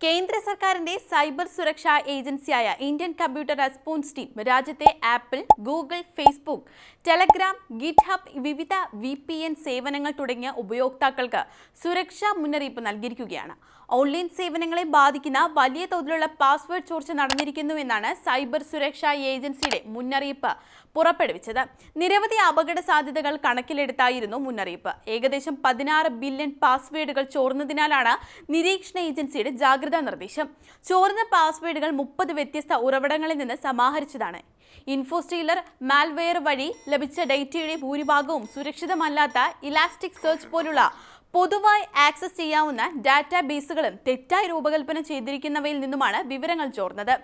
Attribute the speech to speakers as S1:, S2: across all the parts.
S1: കേന്ദ്ര സർക്കാരിന്റെ സൈബർ സുരക്ഷാ ഏജൻസിയായ ഇന്ത്യൻ കമ്പ്യൂട്ടർ റെസ്പോൺസ് ടീം രാജ്യത്തെ Apple Google Facebook Telegram GitHub വിവിധ വി സേവനങ്ങൾ തുടങ്ങിയ ഉപയോക്താക്കൾക്ക് സുരക്ഷാ മുന്നറിയിപ്പ് നൽകിയിരിക്കുകയാണ്. ഓൺലൈൻ സേവനങ്ങളെ ബാധിക്കുന്ന വലിയ തോതിലുള്ള പാസ്വേഡ് ചോർച്ച നടന്നിരിക്കുന്നു എന്നാണ് സൈബർ സുരക്ഷാ ഏജൻസിയുടെ മുന്നറിയിപ്പ് പുറപ്പെടുവിച്ചത്. നിരവധി അപകട സാധ്യതകൾ കണക്കിലെടുത്തായിരുന്നു മുന്നറിയിപ്പ്. ഏകദേശം പതിനാറ് ബില്യൺ പാസ്വേഡുകൾ ചോർന്നതിനാലാണ് നിരീക്ഷണ ഏജൻസിയുടെ ജാഗ്രതാ നിർദ്ദേശം. ചോർന്ന പാസ്വേഡുകൾ മുപ്പത് വ്യത്യസ്ത ഉറവിടങ്ങളിൽ നിന്ന് സമാഹരിച്ചതാണ്. ഇൻഫോസ്റ്റീലർ മാൽവെയർ വഴി ലഭിച്ച ഡേറ്റയുടെ ഭൂരിഭാഗവും സുരക്ഷിതമല്ലാത്ത ഇലാസ്റ്റിക് സെർച്ച് പോലുള്ള പൊതുവായി ആക്സസ് ചെയ്യാവുന്ന ഡാറ്റാബേസുകളും തെറ്റായി രൂപകൽപ്പന ചെയ്തിരിക്കുന്നവയിൽ നിന്നുമാണ് വിവരങ്ങൾ ചോർന്നത്.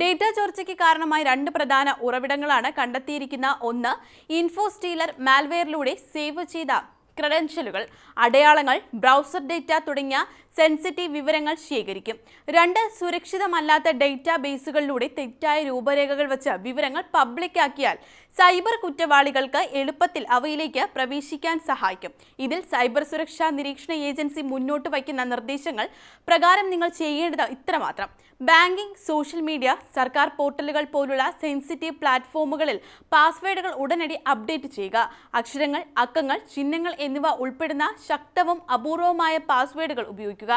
S1: ഡേറ്റ ചോർച്ചയ്ക്ക് കാരണമായ രണ്ട് പ്രധാന ഉറവിടങ്ങളാണ് കണ്ടെത്തിയിരിക്കുന്ന ഒന്ന് ഇൻഫോസ്റ്റീലർ മാൽവെയറിലൂടെ സേവ് ചെയ്ത ക്രെഡൻഷ്യലുകൾ അടയാളങ്ങൾ ബ്രൗസർ ഡേറ്റ തുടങ്ങിയ സെൻസിറ്റീവ് വിവരങ്ങൾ ശേഖരിക്കും. രണ്ട് സുരക്ഷിതമല്ലാത്ത ഡേറ്റാ ബേസുകളിലൂടെ തെറ്റായ രൂപരേഖകൾ വെച്ച് വിവരങ്ങൾ പബ്ലിക്കാക്കിയാൽ സൈബർ കുറ്റവാളികൾക്ക് എളുപ്പത്തിൽ അവയിലേക്ക് പ്രവേശിക്കാൻ സഹായിക്കും. ഇതിൽ സൈബർ സുരക്ഷാ നിരീക്ഷണ ഏജൻസി മുന്നോട്ട് വയ്ക്കുന്ന നിർദ്ദേശങ്ങൾ പ്രകാരം നിങ്ങൾ ചെയ്യേണ്ടത് ഇത്രമാത്രം. ബാങ്കിംഗ് സോഷ്യൽ മീഡിയ സർക്കാർ പോർട്ടലുകൾ പോലുള്ള സെൻസിറ്റീവ് പ്ലാറ്റ്ഫോമുകളിൽ പാസ്വേഡുകൾ ഉടനടി അപ്ഡേറ്റ് ചെയ്യുക. അക്ഷരങ്ങൾ അക്കങ്ങൾ ചിഹ്നങ്ങൾ എന്നിവ ഉൾപ്പെടുന്ന ശക്തവും അപൂർവമായ പാസ്വേഡുകൾ ഉപയോഗിക്കുക.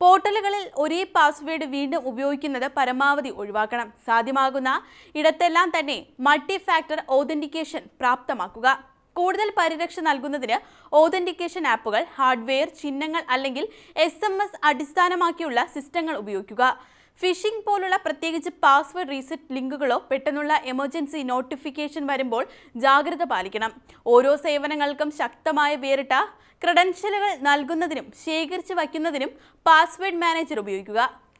S1: പോർട്ടലുകളിൽ ഒരേ പാസ്വേഡ് വീണ്ടും ഉപയോഗിക്കുന്നത് പരമാവധി ഒഴിവാക്കണം. സാധ്യമാകുന്ന ഇടത്തെല്ലാം തന്നെ മൾട്ടി ഫാക്ടർ ഓതന്റിക്കേഷൻ പ്രാപ്തമാക്കുക. കൂടുതൽ പരിരക്ഷ നൽകുന്നതിന് ഓതന്റിക്കേഷൻ ആപ്പുകൾ ഹാർഡ്വെയർ ചിഹ്നങ്ങൾ അല്ലെങ്കിൽ എസ് അടിസ്ഥാനമാക്കിയുള്ള സിസ്റ്റങ്ങൾ ഉപയോഗിക്കുക. ഫിഷിംഗ് പോലുള്ള പ്രത്യേകിച്ച് പാസ്വേഡ് റീസെറ്റ് ലിങ്കുകളോ പെട്ടെന്നുള്ള എമർജൻസി നോട്ടിഫിക്കേഷൻ വരുമ്പോൾ ജാഗ്രത പാലിക്കണം. ഓരോ സേവനങ്ങൾക്കും ശക്തമായ വേറിട്ട ക്രെഡൻഷ്യലുകൾ നൽകുന്നതിനും ശേഖരിച്ചു വയ്ക്കുന്നതിനും പാസ്വേഡ് മാനേജർ ഉപയോഗിക്കുക.